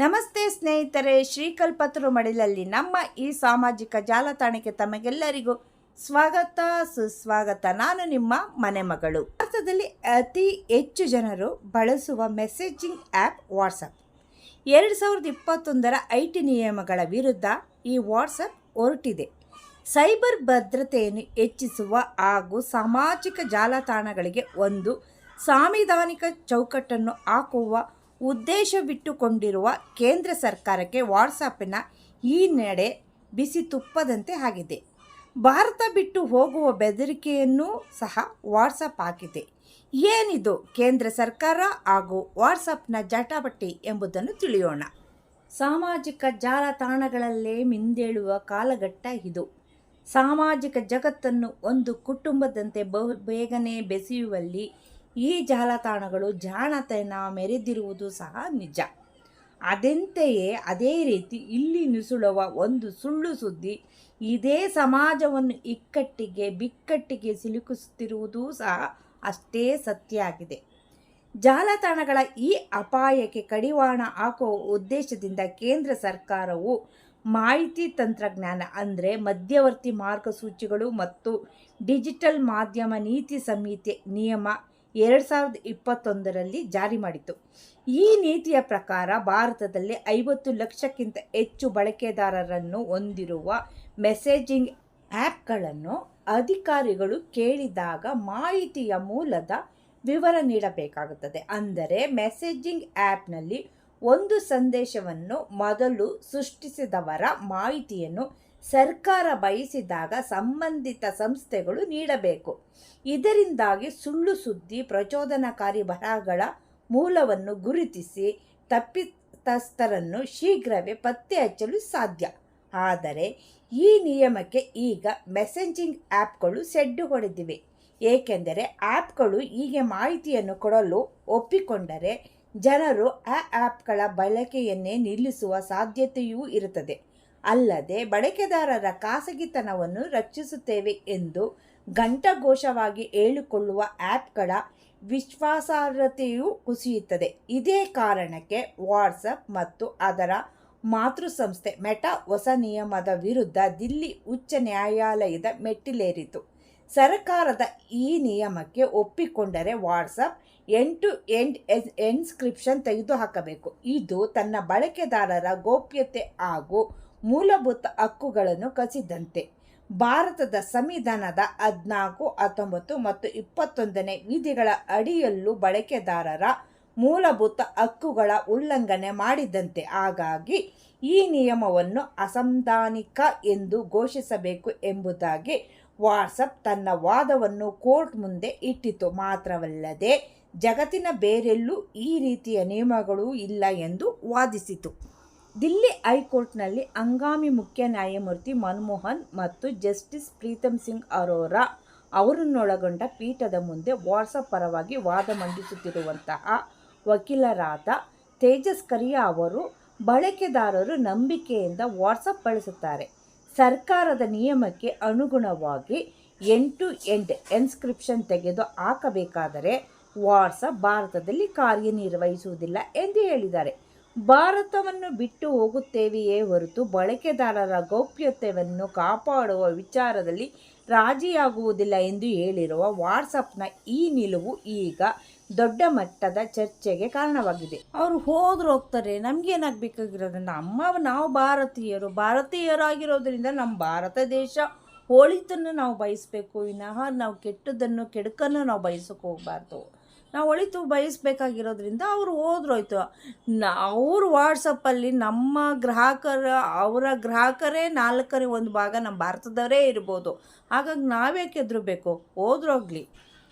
ನಮಸ್ತೆ ಸ್ನೇಹಿತರೆ, ಶ್ರೀಕಲ್ಪತರು ಮಡಿಲಲ್ಲಿ ನಮ್ಮ ಈ ಸಾಮಾಜಿಕ ಜಾಲತಾಣಕ್ಕೆ ತಮಗೆಲ್ಲರಿಗೂ ಸ್ವಾಗತ, ಸುಸ್ವಾಗತ. ನಾನು ನಿಮ್ಮ ಮನೆ ಮಗಳು. ಭಾರತದಲ್ಲಿ ಅತಿ ಹೆಚ್ಚು ಜನರು ಬಳಸುವ ಮೆಸೇಜಿಂಗ್ ಆ್ಯಪ್ ವಾಟ್ಸಪ್. ಎರಡು ಸಾವಿರದ ಇಪ್ಪತ್ತೊಂದರ ಐ ಟಿ ನಿಯಮಗಳ ವಿರುದ್ಧ ಈ ವಾಟ್ಸಪ್ ಹೊರಟಿದೆ. ಸೈಬರ್ ಭದ್ರತೆಯನ್ನು ಹೆಚ್ಚಿಸುವ ಹಾಗೂ ಸಾಮಾಜಿಕ ಜಾಲತಾಣಗಳಿಗೆ ಒಂದು ಸಾಂವಿಧಾನಿಕ ಚೌಕಟ್ಟನ್ನು ಹಾಕುವ ಉದ್ದೇಶವಿಟ್ಟುಕೊಂಡಿರುವ ಕೇಂದ್ರ ಸರ್ಕಾರಕ್ಕೆ ವಾಟ್ಸಾಪಿನ ಈ ನಡೆ ಬಿಸಿ ತುಪ್ಪದಂತೆ ಆಗಿದೆ. ಭಾರತ ಬಿಟ್ಟು ಹೋಗುವ ಬೆದರಿಕೆಯನ್ನೂ ಸಹ ವಾಟ್ಸಪ್ ಹಾಕಿದೆ. ಏನಿದು ಕೇಂದ್ರ ಸರ್ಕಾರ ಹಾಗೂ ವಾಟ್ಸಪ್ನ ಜಟಾಪಟ್ಟಿ ಎಂಬುದನ್ನು ತಿಳಿಯೋಣ. ಸಾಮಾಜಿಕ ಜಾಲತಾಣಗಳಲ್ಲೇ ಮಿಂದೇಳುವ ಕಾಲಘಟ್ಟ ಇದು. ಸಾಮಾಜಿಕ ಜಗತ್ತನ್ನು ಒಂದು ಕುಟುಂಬದಂತೆ ಬಹು, ಬೇಗನೆ ಬೆಸೆಯುವಲ್ಲಿ ಈ ಜಾಲತಾಣಗಳು ಜಾಣತನ ಮೆರೆದಿರುವುದು ಸಹ ನಿಜ. ಅದೆಂತೆಯೇ ಅದೇ ರೀತಿ ಇಲ್ಲಿ ನುಸುಳುವ ಒಂದು ಸುಳ್ಳು ಸುದ್ದಿ ಇದೇ ಸಮಾಜವನ್ನು ಇಕ್ಕಟ್ಟಿಗೆ ಬಿಕ್ಕಟ್ಟಿಗೆ ಸಿಲುಕಿಸುತ್ತಿರುವುದೂ ಸಹ ಅಷ್ಟೇ ಸತ್ಯ ಆಗಿದೆ ಜಾಲತಾಣಗಳ ಈ ಅಪಾಯಕ್ಕೆ ಕಡಿವಾಣ ಹಾಕುವ ಉದ್ದೇಶದಿಂದ ಕೇಂದ್ರ ಸರ್ಕಾರವು ಮಾಹಿತಿ ತಂತ್ರಜ್ಞಾನ ಅಂದರೆ ಮಧ್ಯವರ್ತಿ ಮಾರ್ಗಸೂಚಿಗಳು ಮತ್ತು ಡಿಜಿಟಲ್ ಮಾಧ್ಯಮ ನೀತಿ ಸಂಹಿತೆ ನಿಯಮ ಎರಡು ಸಾವಿರದ ಇಪ್ಪತ್ತೊಂದರಲ್ಲಿ ಜಾರಿ ಮಾಡಿತು ಈ ನೀತಿಯ ಪ್ರಕಾರ ಭಾರತದಲ್ಲಿ ಐವತ್ತು ಲಕ್ಷಕ್ಕಿಂತ ಹೆಚ್ಚು ಬಳಕೆದಾರರನ್ನು ಹೊಂದಿರುವ ಮೆಸೇಜಿಂಗ್ ಆ್ಯಪ್ಗಳನ್ನು ಅಧಿಕಾರಿಗಳು ಕೇಳಿದಾಗ ಮಾಹಿತಿಯ ಮೂಲದ ವಿವರ ನೀಡಬೇಕಾಗುತ್ತದೆ. ಅಂದರೆ ಮೆಸೇಜಿಂಗ್ ಆ್ಯಪ್ನಲ್ಲಿ ಒಂದು ಸಂದೇಶವನ್ನು ಮೊದಲು ಸೃಷ್ಟಿಸಿದವರ ಮಾಹಿತಿಯನ್ನು ಸರ್ಕಾರ ಬಯಸಿದಾಗ ಸಂಬಂಧಿತ ಸಂಸ್ಥೆಗಳು ನೀಡಬೇಕು. ಇದರಿಂದಾಗಿ ಸುಳ್ಳು ಸುದ್ದಿ, ಪ್ರಚೋದನಕಾರಿ ಬರಹಗಳ ಮೂಲವನ್ನು ಗುರುತಿಸಿ ತಪ್ಪಿತಸ್ಥರನ್ನು ಶೀಘ್ರವೇ ಪತ್ತೆ ಹಚ್ಚಲು ಸಾಧ್ಯ. ಆದರೆ ಈ ನಿಯಮಕ್ಕೆ ಈಗ ಮೆಸೆಂಜಿಂಗ್ ಆ್ಯಪ್ಗಳು ಸೆಡ್ಡು ಹೊಡೆದಿವೆ ಏಕೆಂದರೆ ಆ್ಯಪ್ಗಳು ಹೀಗೆ ಮಾಹಿತಿಯನ್ನು ಕೊಡಲು ಒಪ್ಪಿಕೊಂಡರೆ ಜನರು ಆ ಆ್ಯಪ್ಗಳ ಬಳಕೆಯನ್ನೇ ನಿಲ್ಲಿಸುವ ಸಾಧ್ಯತೆಯೂ ಇರುತ್ತದೆ. ಅಲ್ಲದೆ ಬಳಕೆದಾರರ ಖಾಸಗಿತನವನ್ನು ರಕ್ಷಿಸುತ್ತೇವೆ ಎಂದು ಘಂಟಘೋಷವಾಗಿ ಹೇಳಿಕೊಳ್ಳುವ ಆ್ಯಪ್ಗಳ ವಿಶ್ವಾಸಾರ್ಹತೆಯೂ ಕುಸಿಯುತ್ತದೆ. ಇದೇ ಕಾರಣಕ್ಕೆ ವಾಟ್ಸಪ್ ಮತ್ತು ಅದರ ಮಾತೃಸಂಸ್ಥೆ ಮೆಟಾ ಹೊಸ ನಿಯಮದ ವಿರುದ್ಧ ದಿಲ್ಲಿ ಉಚ್ಚ ನ್ಯಾಯಾಲಯದ ಮೆಟ್ಟಿಲೇರಿತು. ಸರ್ಕಾರದ ಈ ನಿಯಮಕ್ಕೆ ಒಪ್ಪಿಕೊಂಡರೆ ವಾಟ್ಸಪ್ ಟು ಎಂಡ್ ಎನ್ಸ್ಕ್ರಿಪ್ಷನ್ ತೆಗೆದುಹಾಕಬೇಕು. ಇದು ತನ್ನ ಬಳಕೆದಾರರ ಗೋಪ್ಯತೆ ಹಾಗೂ ಮೂಲಭೂತ ಹಕ್ಕುಗಳನ್ನು ಕಸಿದಂತೆ. ಭಾರತದ ಸಂವಿಧಾನದ ಹದಿನಾಲ್ಕು, ಹತ್ತೊಂಬತ್ತು ಮತ್ತು ಇಪ್ಪತ್ತೊಂದನೇ ವಿಧಿಗಳ ಅಡಿಯಲ್ಲೂ ಬಳಕೆದಾರರ ಮೂಲಭೂತ ಹಕ್ಕುಗಳ ಉಲ್ಲಂಘನೆ ಮಾಡಿದಂತೆ. ಹಾಗಾಗಿ ಈ ನಿಯಮವನ್ನು ಅಸಂಧಾನಿಕ ಎಂದು ಘೋಷಿಸಬೇಕು ಎಂಬುದಾಗಿ ವಾಟ್ಸಪ್ ತನ್ನ ವಾದವನ್ನು ಕೋರ್ಟ್ ಮುಂದೆ ಇಟ್ಟಿತು. ಮಾತ್ರವಲ್ಲದೆ ಜಗತ್ತಿನ ಬೇರೆಲ್ಲೂ ಈ ರೀತಿಯ ನಿಯಮಗಳು ಇಲ್ಲ ಎಂದು ವಾದಿಸಿತು. ದಿಲ್ಲಿ ಹೈಕೋರ್ಟ್ನಲ್ಲಿ ಹಂಗಾಮಿ ಮುಖ್ಯ ನ್ಯಾಯಮೂರ್ತಿ ಮನಮೋಹನ್ ಮತ್ತು ಜಸ್ಟಿಸ್ ಪ್ರೀತಮ್ ಸಿಂಗ್ ಅರೋರಾ ಅವರನ್ನೊಳಗೊಂಡ ಪೀಠದ ಮುಂದೆ ವಾಟ್ಸಪ್ ಪರವಾಗಿ ವಾದ ಮಂಡಿಸುತ್ತಿರುವಂತಹ ವಕೀಲರಾದ ತೇಜಸ್ ಕರಿಯಾ ಅವರು ಬಳಕೆದಾರರು ನಂಬಿಕೆಯಿಂದ ವಾಟ್ಸಪ್ ಬಳಸುತ್ತಾರೆ. ಸರ್ಕಾರದ ನಿಯಮಕ್ಕೆ ಅನುಗುಣವಾಗಿ ಎಂಟು ಎಂಡ್ ಎನ್ಸ್ಕ್ರಿಪ್ಷನ್ ತೆಗೆದು ಹಾಕಬೇಕಾದರೆ ವಾಟ್ಸಪ್ ಭಾರತದಲ್ಲಿ ಕಾರ್ಯನಿರ್ವಹಿಸುವುದಿಲ್ಲ ಎಂದು ಹೇಳಿದ್ದಾರೆ. ಭಾರತವನ್ನು ಬಿಟ್ಟು ಹೋಗುತ್ತೇವೆಯೇ ಹೊರತು ಬಳಕೆದಾರರ ಗೌಪ್ಯತೆಯನ್ನು ಕಾಪಾಡುವ ವಿಚಾರದಲ್ಲಿ ರಾಜಿಯಾಗುವುದಿಲ್ಲ ಎಂದು ಹೇಳಿರುವ ವಾಟ್ಸಪ್ನ ಈ ನಿಲುವು ಈಗ ದೊಡ್ಡ ಮಟ್ಟದ ಚರ್ಚೆಗೆ ಕಾರಣವಾಗಿದೆ. ಅವರು ಹೋದ್ರು ಹೋಗ್ತಾರೆ. ನಮಗೇನಾಗಬೇಕಾಗಿರೋದು? ನಮ್ಮ ನಾವು ಭಾರತೀಯರು. ಭಾರತೀಯರಾಗಿರೋದ್ರಿಂದ ನಮ್ಮ ಭಾರತ ದೇಶ ಹೋಳಿತನ್ನು ನಾವು ಬಯಸಬೇಕು. ವಿನಃ ನಾವು ಕೆಟ್ಟದನ್ನು ಕೆಡುಕನ್ನು ನಾವು ಬಯಸೋಕೆ ಹೋಗಬಾರ್ದು. ನಾವು ಒಳಿತು ಬಯಸಬೇಕಾಗಿರೋದ್ರಿಂದ ಅವರು ಹೋದ್ರೋಯ್ತು. ಅವ್ರ ವಾಟ್ಸಪ್ಪಲ್ಲಿ ನಮ್ಮ ಗ್ರಾಹಕರ, ಅವರ ಗ್ರಾಹಕರೇ ನಾಲ್ಕರೇ ಒಂದು ಭಾಗ ನಮ್ಮ ಭಾರತದವರೇ ಇರ್ಬೋದು. ಹಾಗಾಗಿ ನಾವ್ಯಾಕೆ ಹೆದರಬೇಕು? ಹೋದ್ರೋಗ್ಲಿ.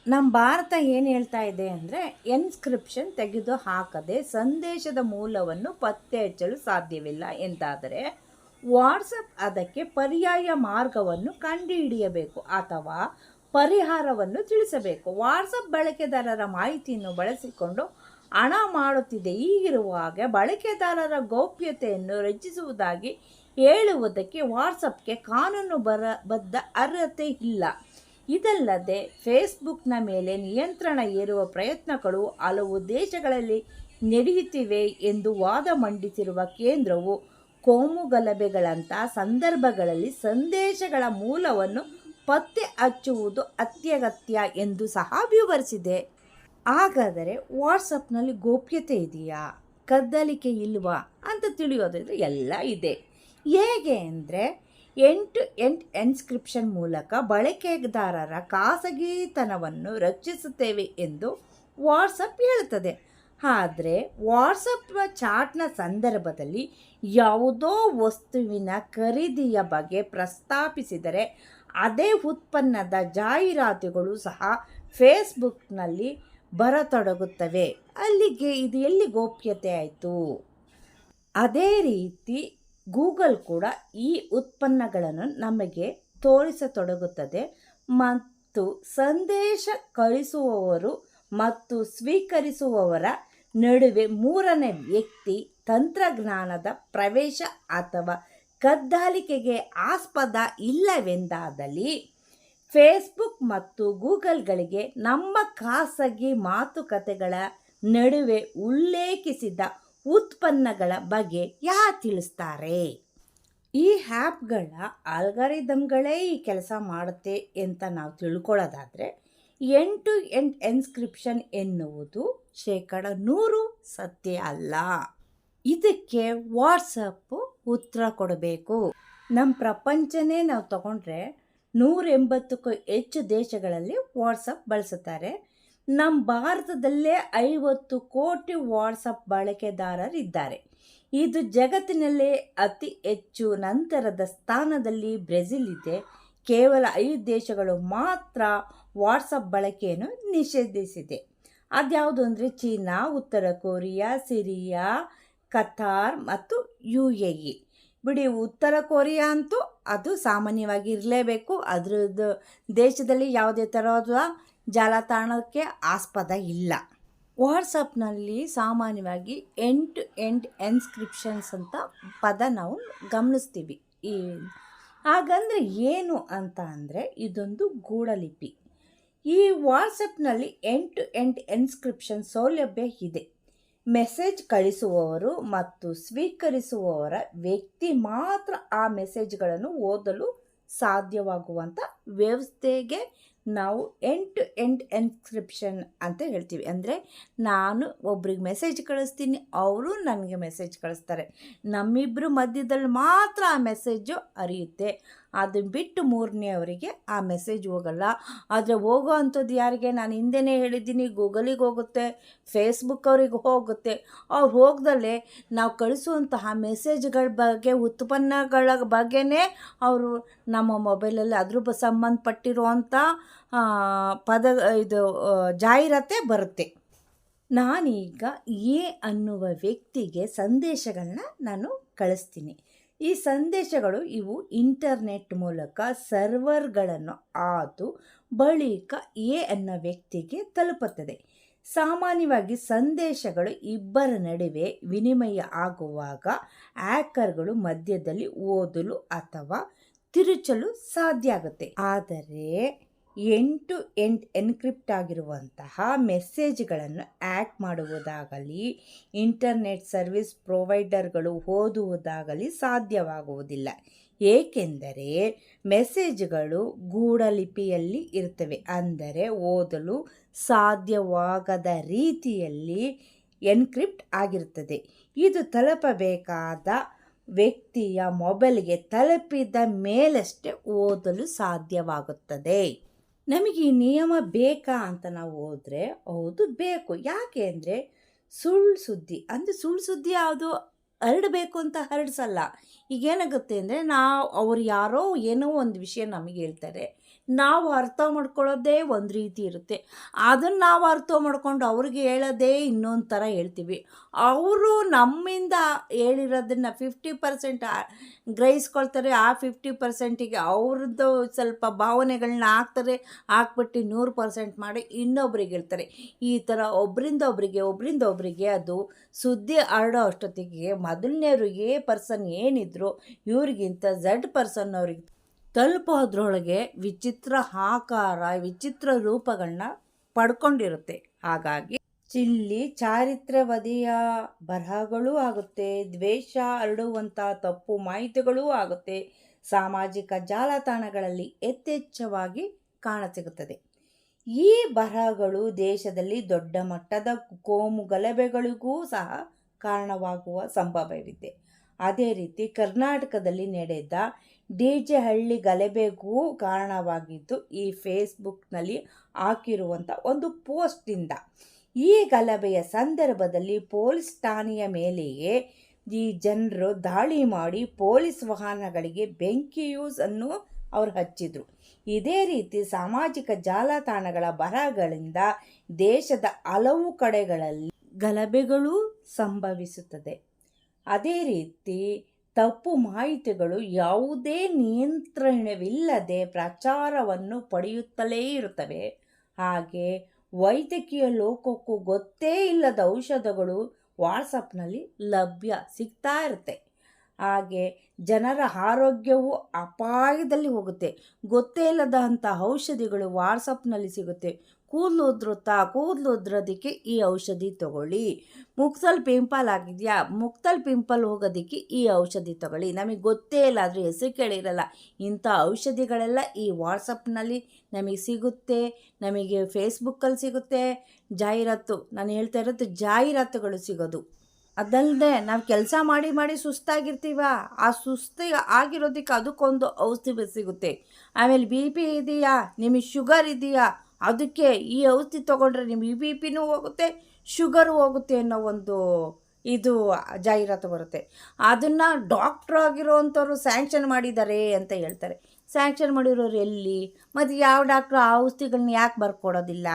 ನಮ್ಮ ಭಾರತ ಏನು ಹೇಳ್ತಾ ಇದೆ ಅಂದರೆ, ಎನ್ಸ್ಕ್ರಿಪ್ಷನ್ ತೆಗೆದು ಹಾಕದೆ ಸಂದೇಶದ ಮೂಲವನ್ನು ಪತ್ತೆ ಹಚ್ಚಲು ಸಾಧ್ಯವಿಲ್ಲ ಎಂದಾದರೆ ವಾಟ್ಸಪ್ ಅದಕ್ಕೆ ಪರ್ಯಾಯ ಮಾರ್ಗವನ್ನು ಕಂಡುಹಿಡಿಯಬೇಕು. ಅಥವಾ ಪರಿಹಾರವನ್ನು ತಿಳಿಸಬೇಕು. ವಾಟ್ಸಪ್ ಬಳಕೆದಾರರ ಮಾಹಿತಿಯನ್ನು ಬಳಸಿಕೊಂಡು ಹಣ ಮಾಡುತ್ತಿದೆ. ಹೀಗಿರುವಾಗ ಬಳಕೆದಾರರ ಗೌಪ್ಯತೆಯನ್ನು ರಚಿಸುವುದಾಗಿ ಹೇಳುವುದಕ್ಕೆ ವಾಟ್ಸಪ್ಗೆ ಕಾನೂನು ಬರಬದ್ಧ ಅರ್ಹತೆ ಇಲ್ಲ. ಇದಲ್ಲದೆ ಫೇಸ್ಬುಕ್ನ ಮೇಲೆ ನಿಯಂತ್ರಣ ಏರುವ ಪ್ರಯತ್ನಗಳು ಹಲವು ದೇಶಗಳಲ್ಲಿ ನಡೆಯುತ್ತಿವೆ ಎಂದು ವಾದ ಮಂಡಿಸಿರುವ ಕೇಂದ್ರವು ಕೋಮುಗಲಭೆಗಳಂಥ ಸಂದರ್ಭಗಳಲ್ಲಿ ಸಂದೇಶಗಳ ಮೂಲವನ್ನು ಪತ್ತೆ ಹಚ್ಚುವುದು ಅತ್ಯಗತ್ಯ ಎಂದು ಸಹ ವಿವರಿಸಿದೆ. ಹಾಗಾದರೆ ವಾಟ್ಸಪ್ನಲ್ಲಿ ಗೋಪ್ಯತೆ ಇದೆಯಾ? ಕದ್ದಲಿಕೆ ಇಲ್ವಾ ಅಂತ ತಿಳಿಯೋದ್ರಿಂದ ಎಲ್ಲ ಇದೆ. ಹೇಗೆ ಅಂದರೆ ಎಂಟು ಎಂಟ್ ಎನ್ಸ್ಕ್ರಿಪ್ಷನ್ ಮೂಲಕ ಬಳಕೆದಾರರ ಖಾಸಗಿತನವನ್ನು ರಕ್ಷಿಸುತ್ತೇವೆ ಎಂದು ವಾಟ್ಸಪ್ ಹೇಳುತ್ತದೆ. ಆದರೆ ವಾಟ್ಸಪ್ ಚಾಟ್ನ ಸಂದರ್ಭದಲ್ಲಿ ಯಾವುದೋ ವಸ್ತುವಿನ ಖರೀದಿಯ ಬಗ್ಗೆ ಪ್ರಸ್ತಾಪಿಸಿದರೆ ಅದೇ ಉತ್ಪನ್ನದ ಜಾಹೀರಾತುಗಳು ಸಹ ಫೇಸ್ಬುಕ್ನಲ್ಲಿ ಬರತೊಡಗುತ್ತವೆ. ಅಲ್ಲಿಗೆ ಇದು ಎಲ್ಲಿ ಗೋಪ್ಯತೆ ಆಯಿತು? ಅದೇ ರೀತಿ ಗೂಗಲ್ ಕೂಡ ಈ ಉತ್ಪನ್ನಗಳನ್ನು ನಮಗೆ ತೋರಿಸತೊಡಗುತ್ತದೆ ಮತ್ತು ಸಂದೇಶ ಕಳಿಸುವವರು ಮತ್ತು ಸ್ವೀಕರಿಸುವವರ ನಡುವೆ ಮೂರನೇ ವ್ಯಕ್ತಿ ತಂತ್ರಜ್ಞಾನದ ಪ್ರವೇಶ ಅಥವಾ ಕದ್ದಾಲಿಕೆಗೆ ಆಸ್ಪದ ಇಲ್ಲವೆಂದಾದಲ್ಲಿ ಫೇಸ್ಬುಕ್ ಮತ್ತು ಗೂಗಲ್ಗಳಿಗೆ ನಮ್ಮ ಖಾಸಗಿ ಮಾತುಕತೆಗಳ ನಡುವೆ ಉಲ್ಲೇಖಿಸಿದ ಉತ್ಪನ್ನಗಳ ಬಗ್ಗೆ ಯಾ ತಿಳಿಸ್ತಾರೆ? ಈ ಆ್ಯಪ್ಗಳ ಆಲ್ಗಾರಿದಮ್ಗಳೇ ಈ ಕೆಲಸ ಮಾಡುತ್ತೆ ಅಂತ ನಾವು ತಿಳ್ಕೊಳ್ಳೋದಾದರೆ ಎಂಟು ಎಂಟ್ ಎನ್ಸ್ಕ್ರಿಪ್ಷನ್ ಎನ್ನುವುದು ಶೇಕಡ ನೂರು ಸತ್ಯ ಅಲ್ಲ. ಇದಕ್ಕೆ ವಾಟ್ಸಪ್ಪು ಉತ್ತರ ಕೊಡಬೇಕು. ನಮ್ಮ ಪ್ರಪಂಚನೇ ನಾವು ತಗೊಂಡ್ರೆ ನೂರ ಎಂಬತ್ತಕ್ಕೂ ಹೆಚ್ಚು ದೇಶಗಳಲ್ಲಿ ವಾಟ್ಸಪ್ ಬಳಸುತ್ತಾರೆ. ನಮ್ಮ ಭಾರತದಲ್ಲೇ ಐವತ್ತು ಕೋಟಿ ವಾಟ್ಸಪ್ ಬಳಕೆದಾರರಿದ್ದಾರೆ ಇದು ಜಗತ್ತಿನಲ್ಲೇ ಅತಿ ಹೆಚ್ಚು ನಂತರದ ಸ್ಥಾನದಲ್ಲಿ ಬ್ರೆಜಿಲ್ ಇದೆ. ಕೇವಲ ಐದು ದೇಶಗಳು ಮಾತ್ರ ವಾಟ್ಸಪ್ ಬಳಕೆಯನ್ನು ನಿಷೇಧಿಸಿದೆ. ಅದ್ಯಾವುದು ಅಂದರೆ ಚೀನಾ, ಉತ್ತರ ಕೊರಿಯಾ, ಸಿರಿಯಾ ಕತಾರ್ ಮತ್ತು ಯು ಎ ಇ ಬಿಡಿ ಉತ್ತರ ಕೊರಿಯಾ ಅಂತೂ ಅದು ಸಾಮಾನ್ಯವಾಗಿ ಇರಲೇಬೇಕು. ಅದರದ್ದು ದೇಶದಲ್ಲಿ ಯಾವುದೇ ಥರದ ಜಾಲತಾಣಕ್ಕೆ ಆಸ್ಪದ ಇಲ್ಲ. ವಾಟ್ಸಪ್ನಲ್ಲಿ ಸಾಮಾನ್ಯವಾಗಿ ಎಂಟು ಎಂಟ್ ಎನ್ಸ್ಕ್ರಿಪ್ಷನ್ಸ್ ಅಂತ ಪದ ನಾವು ಗಮನಿಸ್ತೀವಿ. ಈ ಹಾಗಂದರೆ ಏನು ಅಂತ ಅಂದರೆ ಇದೊಂದು ಗೂಢಲಿಪಿ. ಈ ವಾಟ್ಸಪ್ನಲ್ಲಿ ಎಂಟು ಎಂಡ್ ಎನ್ಸ್ಕ್ರಿಪ್ಷನ್ ಸೌಲಭ್ಯ ಇದೆ. ಮೆಸೇಜ್ ಕಳಿಸುವವರು ಮತ್ತು ಸ್ವೀಕರಿಸುವವರ ವ್ಯಕ್ತಿ ಮಾತ್ರ ಆ ಮೆಸೇಜ್ಗಳನ್ನು ಓದಲು ಸಾಧ್ಯವಾಗುವಂಥ ವ್ಯವಸ್ಥೆಗೆ ನಾವು ಎಂಟು ಎಂಟ್ ಎನ್ಸ್ಕ್ರಿಪ್ಷನ್ ಅಂತ ಹೇಳ್ತೀವಿ. ಅಂದರೆ ನಾನು ಒಬ್ರಿಗೆ ಮೆಸೇಜ್ ಕಳಿಸ್ತೀನಿ, ಅವರು ನನಗೆ ಮೆಸೇಜ್ ಕಳಿಸ್ತಾರೆ. ನಮ್ಮಿಬ್ಬರು ಮಧ್ಯದಲ್ಲಿ ಮಾತ್ರ ಆ ಮೆಸೇಜು ಹರಿಯುತ್ತೆ ಅದನ್ನು ಬಿಟ್ಟು ಮೂರನೇ ಅವರಿಗೆ ಆ ಮೆಸೇಜ್ ಹೋಗಲ್ಲ. ಆದರೆ ಹೋಗೋ ಅಂಥದ್ದು ಯಾರಿಗೆ? ನಾನು ಹಿಂದೆನೇ ಹೇಳಿದ್ದೀನಿ ಗೂಗಲಿಗೆ ಹೋಗುತ್ತೆ ಫೇಸ್ಬುಕ್ ಅವ್ರಿಗೆ ಹೋಗುತ್ತೆ. ಅವ್ರು ಹೋಗ್ದಲ್ಲೇ ನಾವು ಕಳಿಸುವಂತಹ ಮೆಸೇಜ್ಗಳ ಬಗ್ಗೆ, ಉತ್ಪನ್ನಗಳ ಬಗ್ಗೆನೇ ಅವರು ನಮ್ಮ ಮೊಬೈಲಲ್ಲಿ ಅದ್ರ ಸಂಬಂಧಪಟ್ಟಿರುವಂಥ ಪದ, ಇದು ಜಾಹೀರಾತೆ ಬರುತ್ತೆ. ನಾನೀಗ ಎ ಅನ್ನುವ ವ್ಯಕ್ತಿಗೆ ಸಂದೇಶಗಳನ್ನ ನಾನು ಕಳಿಸ್ತೀನಿ. ಈ ಸಂದೇಶಗಳು ಇವು ಇಂಟರ್ನೆಟ್ ಮೂಲಕ ಸರ್ವರ್ಗಳನ್ನು ಆದು ಬಳಿಕ ಎ ಅನ್ನೋ ವ್ಯಕ್ತಿಗೆ ತಲುಪುತ್ತದೆ. ಸಾಮಾನ್ಯವಾಗಿ ಸಂದೇಶಗಳು ಇಬ್ಬರ ನಡುವೆ ವಿನಿಮಯ ಆಗುವಾಗ ಆ್ಯಕರ್ಗಳು ಮಧ್ಯದಲ್ಲಿ ಓದಲು ಅಥವಾ ತಿರುಚಲು ಸಾಧ್ಯ ಆಗುತ್ತೆ. ಆದರೆ ಎಂಟು ಎಂಟ್ ಎನ್ಕ್ರಿಪ್ಟ್ ಆಗಿರುವಂತಹ ಮೆಸೇಜ್ಗಳನ್ನು ಆ್ಯಕ್ ಮಾಡುವುದಾಗಲಿ, ಇಂಟರ್ನೆಟ್ ಸರ್ವಿಸ್ ಪ್ರೊವೈಡರ್ಗಳು ಓದುವುದಾಗಲಿ ಸಾಧ್ಯವಾಗುವುದಿಲ್ಲ. ಏಕೆಂದರೆ ಮೆಸೇಜ್ಗಳು ಗೂಢಲಿಪಿಯಲ್ಲಿ ಇರ್ತವೆ ಅಂದರೆ ಓದಲು ಸಾಧ್ಯವಾಗದ ರೀತಿಯಲ್ಲಿ ಎನ್ಕ್ರಿಪ್ಟ್ ಆಗಿರುತ್ತದೆ. ಇದು ತಲುಪಬೇಕಾದ ವ್ಯಕ್ತಿಯ ಮೊಬೈಲ್ಗೆ ತಲುಪಿದ ಮೇಲಷ್ಟೇ ಓದಲು ಸಾಧ್ಯವಾಗುತ್ತದೆ. ನಮಗೆ ಈ ನಿಯಮ ಬೇಕಾ ಅಂತ ನಾವು ಹೋದರೆ ಹೌದು ಬೇಕು. ಯಾಕೆ ಅಂದರೆ ಸುಳ್ಳು ಸುದ್ದಿ, ಅಂದರೆ ಸುಳ್ಳು ಸುದ್ದಿ ಯಾವುದು? ಹರಡಬೇಕು ಅಂತ ಹರಡಿಸಲ್ಲ. ಈಗೇನಾಗುತ್ತೆ ಅಂದರೆ ನಾವು ಅವ್ರು ಯಾರೋ ಏನೋ ಒಂದು ವಿಷಯ ನಮಗೆ ಹೇಳ್ತಾರೆ. ನಾವು ಅರ್ಥ ಮಾಡ್ಕೊಳ್ಳೋದೇ ಒಂದು ರೀತಿ ಇರುತ್ತೆ. ಅದನ್ನು ನಾವು ಅರ್ಥ ಮಾಡ್ಕೊಂಡು ಅವ್ರಿಗೆ ಹೇಳೋದೇ ಇನ್ನೊಂದು ಥರ ಹೇಳ್ತೀವಿ. ಅವರು ನಮ್ಮಿಂದ ಹೇಳಿರೋದನ್ನು ಫಿಫ್ಟಿ ಪರ್ಸೆಂಟ್ ಗ್ರಹಿಸ್ಕೊಳ್ತಾರೆ. ಆ ಫಿಫ್ಟಿ ಪರ್ಸೆಂಟಿಗೆ ಅವ್ರದ್ದು ಸ್ವಲ್ಪ ಭಾವನೆಗಳನ್ನ ಹಾಕ್ತಾರೆ. ಹಾಕ್ಬಿಟ್ಟು ನೂರು ಪರ್ಸೆಂಟ್ ಮಾಡಿ ಇನ್ನೊಬ್ರಿಗೆ ಹೇಳ್ತಾರೆ. ಈ ಥರ ಒಬ್ಬರಿಂದ ಒಬ್ಬರಿಗೆ ಒಬ್ಬರಿಂದ ಒಬ್ಬರಿಗೆ ಅದು ಸುದ್ದಿ ಹರಡೋ ಅಷ್ಟೊತ್ತಿಗೆ ಮೊದಲನೇವ್ರಿಗೆ ಪರ್ಸನ್ ಏನಿದ್ರು ಇವ್ರಿಗಿಂತ ಝಡ್ ಪರ್ಸನ್ ಅವ್ರಿಗೆ ತಲುಪೋದ್ರೊಳಗೆ ವಿಚಿತ್ರ ಆಕಾರ, ವಿಚಿತ್ರ ರೂಪಗಳನ್ನ ಪಡ್ಕೊಂಡಿರುತ್ತೆ. ಹಾಗಾಗಿ ಚಿಲ್ಲಿ ಚಾರಿತ್ರ್ಯವದಿಯ ಬರಹಗಳೂ ಆಗುತ್ತೆ, ದ್ವೇಷ ಹರಡುವಂಥ ತಪ್ಪು ಮಾಹಿತಿಗಳೂ ಆಗುತ್ತೆ, ಸಾಮಾಜಿಕ ಜಾಲತಾಣಗಳಲ್ಲಿ ಯಥೇಚ್ಛವಾಗಿ ಕಾಣಸಿಗುತ್ತದೆ. ಈ ಬರಹಗಳು ದೇಶದಲ್ಲಿ ದೊಡ್ಡ ಮಟ್ಟದ ಕೋಮು ಗಲಭೆಗಳಿಗೂ ಸಹ ಕಾರಣವಾಗುವ ಸಂಭವವಿದೆ. ಅದೇ ರೀತಿ ಕರ್ನಾಟಕದಲ್ಲಿ ನಡೆದ ಡಿ ಜೆ ಹಳ್ಳಿ ಗಲಭೆಗೂ ಕಾರಣವಾಗಿದ್ದು ಈ ಫೇಸ್ಬುಕ್ನಲ್ಲಿ ಹಾಕಿರುವಂಥ ಒಂದು ಪೋಸ್ಟಿಂದ ಈ ಗಲಭೆಯ ಸಂದರ್ಭದಲ್ಲಿ ಪೊಲೀಸ್ ಠಾಣೆಯ ಮೇಲೆಯೇ ಈ ಜನರು ದಾಳಿ ಮಾಡಿ ಪೊಲೀಸ್ ವಾಹನಗಳಿಗೆ ಬೆಂಕಿಯೂಸ್ ಅನ್ನು ಅವರು ಹಚ್ಚಿದರು. ಇದೇ ರೀತಿ ಸಾಮಾಜಿಕ ಜಾಲತಾಣಗಳ ಬರಹಗಳಿಂದ ದೇಶದ ಹಲವು ಕಡೆಗಳಲ್ಲಿ ಗಲಭೆಗಳೂ ಸಂಭವಿಸುತ್ತದೆ. ಅದೇ ರೀತಿ ತಪ್ಪು ಮಾಹಿತಿಗಳು ಯಾವುದೇ ನಿಯಂತ್ರಣವಿಲ್ಲದೆ ಪ್ರಚಾರವನ್ನು ಪಡೆಯುತ್ತಲೇ ಇರುತ್ತವೆ. ಹಾಗೆ ವೈದ್ಯಕೀಯ ಲೋಕಕ್ಕೂ ಗೊತ್ತೇ ಇಲ್ಲದ ಔಷಧಗಳು ವಾಟ್ಸಪ್ನಲ್ಲಿ ಲಭ್ಯ ಸಿಗ್ತಾ ಇರುತ್ತೆ. ಹಾಗೆ ಜನರ ಆರೋಗ್ಯವು ಅಪಾಯದಲ್ಲಿ ಹೋಗುತ್ತೆ. ಗೊತ್ತೇ ಇಲ್ಲದಂಥ ಔಷಧಿಗಳು ವಾಟ್ಸಪ್ನಲ್ಲಿ ಸಿಗುತ್ತೆ. ಕೂದಲು ಉದ್ರುತ್ತಾ ಕೂದಲು ಉದ್ರೋದಕ್ಕೆ ಈ ಔಷಧಿ ತಗೊಳ್ಳಿ. ಮುಖದಲ್ಲಿ ಪಿಂಪಲ್ ಆಗಿದೆಯಾ? ಮುಖದಲ್ಲಿ ಪಿಂಪಲ್ ಹೋಗೋದಕ್ಕೆ ಈ ಔಷಧಿ ತಗೊಳ್ಳಿ. ನಮಗೆ ಗೊತ್ತೇ ಇಲ್ಲ, ಆದರೆ ಹೆಸರು ಕೇಳಿರಲ್ಲ. ಇಂಥ ಔಷಧಿಗಳೆಲ್ಲ ಈ ವಾಟ್ಸಪ್ನಲ್ಲಿ ನಮಗೆ ಸಿಗುತ್ತೆ, ನಮಗೆ ಫೇಸ್ಬುಕ್ಕಲ್ಲಿ ಸಿಗುತ್ತೆ. ಜಾಹೀರಾತು, ನಾನು ಹೇಳ್ತಾ ಇರೋದು ಜಾಹೀರಾತುಗಳು ಸಿಗೋದು. ಅದಲ್ಲದೆ ನಾವು ಕೆಲಸ ಮಾಡಿ ಮಾಡಿ ಸುಸ್ತಾಗಿರ್ತೀವ? ಆ ಸುಸ್ತಿ ಆಗಿರೋದಕ್ಕೆ ಅದಕ್ಕೊಂದು ಔಷಧಿ ಸಿಗುತ್ತೆ. ಆಮೇಲೆ ಬಿ ಪಿ ಇದೆಯಾ? ನಿಮಗೆ ಶುಗರ್ ಇದೆಯಾ? ಅದಕ್ಕೆ ಈ ಔಷಧಿ ತೊಗೊಂಡ್ರೆ ನಿಮಗೆ ಬಿ ಪಿನೂ ಹೋಗುತ್ತೆ, ಶುಗರು ಹೋಗುತ್ತೆ ಅನ್ನೋ ಒಂದು ಇದು ಜಾಹೀರಾತು ಬರುತ್ತೆ. ಅದನ್ನು ಡಾಕ್ಟ್ರ್ ಆಗಿರೋವಂಥವ್ರು ಸ್ಯಾಂಕ್ಷನ್ ಮಾಡಿದ್ದಾರೆ ಅಂತ ಹೇಳ್ತಾರೆ. ಸ್ಯಾಂಕ್ಷನ್ ಮಾಡಿರೋರು ಎಲ್ಲಿ? ಮತ್ತು ಯಾವ ಡಾಕ್ಟ್ರು ಆ ಔಷಧಿಗಳನ್ನ ಯಾಕೆ ಬರ್ಕೊಡೋದಿಲ್ಲ?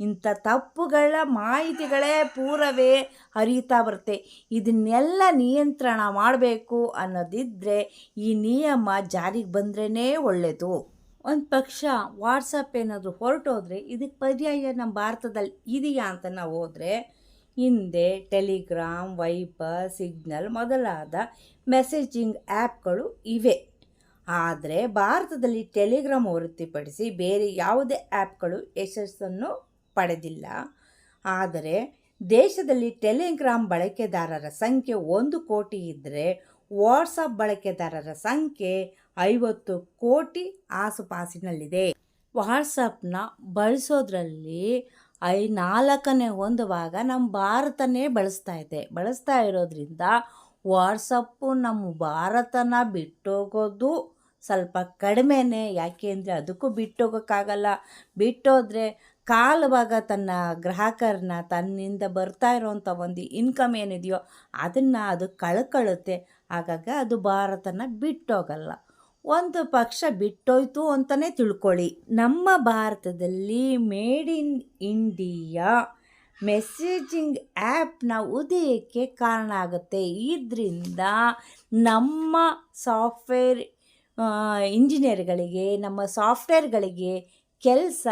ಇಂಥ ತಪ್ಪುಗಳ ಮಾಹಿತಿಗಳೇ ಪೂರವೇ ಹರಿಯುತ್ತಾ ಬರುತ್ತೆ. ಇದನ್ನೆಲ್ಲ ನಿಯಂತ್ರಣ ಮಾಡಬೇಕು ಅನ್ನೋದಿದ್ದರೆ ಈ ನಿಯಮ ಜಾರಿಗೆ ಬಂದ್ರೇ ಒಳ್ಳೆಯದು ಒಂದು ಪಕ್ಷ ವಾಟ್ಸಪ್ ಏನಾದರೂ ಹೊರಟೋದ್ರೆ ಇದಕ್ಕೆ ಪರ್ಯಾಯ ನಮ್ಮ ಭಾರತದಲ್ಲಿ ಇದೆಯಾ ಅಂತ ನಾವು ಹೋದರೆ ಹಿಂದೆ ಟೆಲಿಗ್ರಾಮ್, ವೈಬರ್, ಸಿಗ್ನಲ್ ಮೊದಲಾದ ಮೆಸೇಜಿಂಗ್ ಆ್ಯಪ್ಗಳು ಇವೆ. ಆದರೆ ಭಾರತದಲ್ಲಿ ಟೆಲಿಗ್ರಾಮ್ ಹೊರತುಪಡಿಸಿ ಬೇರೆ ಯಾವುದೇ ಆ್ಯಪ್ಗಳು ಯಶಸ್ಸನ್ನು ಪಡೆದಿಲ್ಲ. ಆದರೆ ದೇಶದಲ್ಲಿ ಟೆಲಿಗ್ರಾಮ್ ಬಳಕೆದಾರರ ಸಂಖ್ಯೆ ಒಂದು ಕೋಟಿ ಇದ್ದರೆ ವಾಟ್ಸಪ್ ಬಳಕೆದಾರರ ಸಂಖ್ಯೆ ಐವತ್ತು ಕೋಟಿ ಆಸುಪಾಸಿನಲ್ಲಿದೆ. ವಾಟ್ಸಪ್ನ ಬಳಸೋದ್ರಲ್ಲಿ ಐ ನಾಲ್ಕನೇ ಒಂದು ಭಾಗ ನಮ್ಮ ಭಾರತನೇ ಬಳಸ್ತಾ ಇದೆ. ಬಳಸ್ತಾ ಇರೋದ್ರಿಂದ ವಾಟ್ಸಪ್ಪು ನಮ್ಮ ಭಾರತನ ಬಿಟ್ಟೋಗೋದು ಸ್ವಲ್ಪ ಕಡಿಮೆನೇ. ಯಾಕೆ ಅಂದರೆ ಅದಕ್ಕೂ ಬಿಟ್ಟೋಗೋಕ್ಕಾಗಲ್ಲ. ಬಿಟ್ಟೋದ್ರೆ ಕಾಲುವಾಗ ತನ್ನ ಗ್ರಾಹಕರನ್ನ ತನ್ನಿಂದ ಬರ್ತಾ ಇರೋವಂಥ ಒಂದು ಇನ್ಕಮ್ ಏನಿದೆಯೋ ಅದನ್ನು ಅದು ಕಳ್ಕೊಳ್ಳುತ್ತೆ. ಹಾಗಾಗಿ ಅದು ಭಾರತನ ಬಿಟ್ಟೋಗಲ್ಲ. ಒಂದು ಪಕ್ಷ ಬಿಟ್ಟೋಯ್ತು ಅಂತಲೇ ತಿಳ್ಕೊಳ್ಳಿ. ನಮ್ಮ ಭಾರತದಲ್ಲಿ ಮೇಡ್ ಇನ್ ಇಂಡಿಯಾ ಮೆಸೇಜಿಂಗ್ ಆ್ಯಪ್ನ ಉದಯಕ್ಕೆ ಕಾರಣ ಆಗುತ್ತೆ. ಇದರಿಂದ ನಮ್ಮ ಸಾಫ್ಟ್ವೇರ್ ಇಂಜಿನಿಯರ್ಗಳಿಗೆ, ನಮ್ಮ ಸಾಫ್ಟ್ವೇರ್ಗಳಿಗೆ ಕೆಲಸ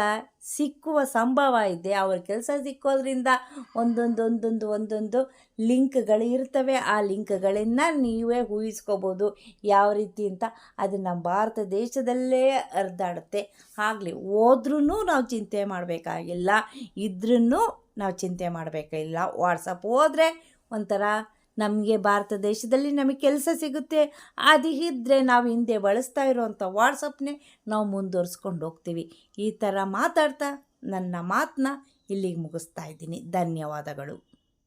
ಸಿಕ್ಕುವ ಸಂಭವ ಇದೆ. ಅವ್ರ ಕೆಲಸ ಸಿಕ್ಕೋದ್ರಿಂದ ಒಂದೊಂದು ಒಂದೊಂದು ಒಂದೊಂದು ಲಿಂಕ್ಗಳು ಇರ್ತವೆ. ಆ ಲಿಂಕ್ಗಳನ್ನು ನೀವೇ ಊಹಿಸ್ಕೋಬೋದು. ಯಾವ ರೀತಿ ಅಂತ ಅದು ನಮ್ಮ ಭಾರತ ದೇಶದಲ್ಲೇ ಹರಿದಾಡುತ್ತೆ ಆಗಲಿ ಹೋದ್ರೂ ನಾವು ಚಿಂತೆ ಮಾಡಬೇಕಾಗಿಲ್ಲ. ಇದ್ರೂ ನಾವು ಚಿಂತೆ ಮಾಡಬೇಕಾಗಿಲ್ಲ. ವಾಟ್ಸಪ್ ಹೋದರೆ ಒಂಥರ ನಮಗೆ ಭಾರತ ದೇಶದಲ್ಲಿ ನಮಗೆ ಕೆಲಸ ಸಿಗುತ್ತೆ. ಅದು ಇದ್ದರೆ ನಾವು ಹಿಂದೆ ಬಳಸ್ತಾ ಇರೋವಂಥ ವಾಟ್ಸಪ್ನೇ ನಾವು ಮುಂದುವರ್ಸ್ಕೊಂಡು ಹೋಗ್ತೀವಿ. ಈ ಥರ ಮಾತಾಡ್ತಾ ನನ್ನ ಮಾತನ್ನ ಇಲ್ಲಿಗೆ ಮುಗಿಸ್ತಾ ಇದ್ದೀನಿ. ಧನ್ಯವಾದಗಳು.